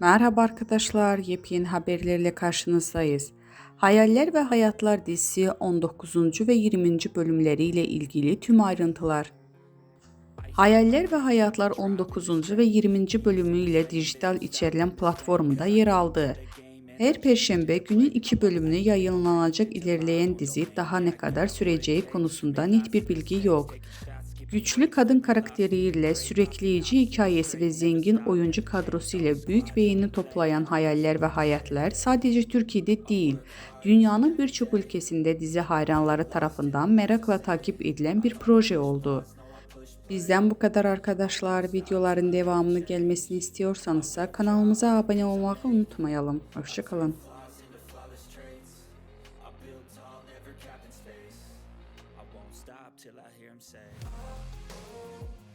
Merhaba arkadaşlar, yepyeni haberlerle karşınızdayız. Hayaller ve Hayatlar dizisi 19. ve 20. bölümleriyle ilgili tüm ayrıntılar. Hayaller ve Hayatlar 19. ve 20. bölümüyle dijital içerilen platformunda yer aldı. Her perşembe günün iki bölümünü yayınlanacak ilerleyen dizi daha ne kadar süreceği konusunda net bir bilgi yok. Güçlü kadın karakteriyle, sürekleyici hikayesi ve zengin oyuncu kadrosuyla büyük beğeni toplayan Hayaller ve Hayatlar sadece Türkiye'de değil, dünyanın birçok ülkesinde dizi hayranları tarafından merakla takip edilen bir proje oldu. Bizden bu kadar arkadaşlar. Videoların devamını gelmesini istiyorsanızsa kanalımıza abone olmayı unutmayalım. Hoşçakalın. stop till I hear him say. Oh, oh.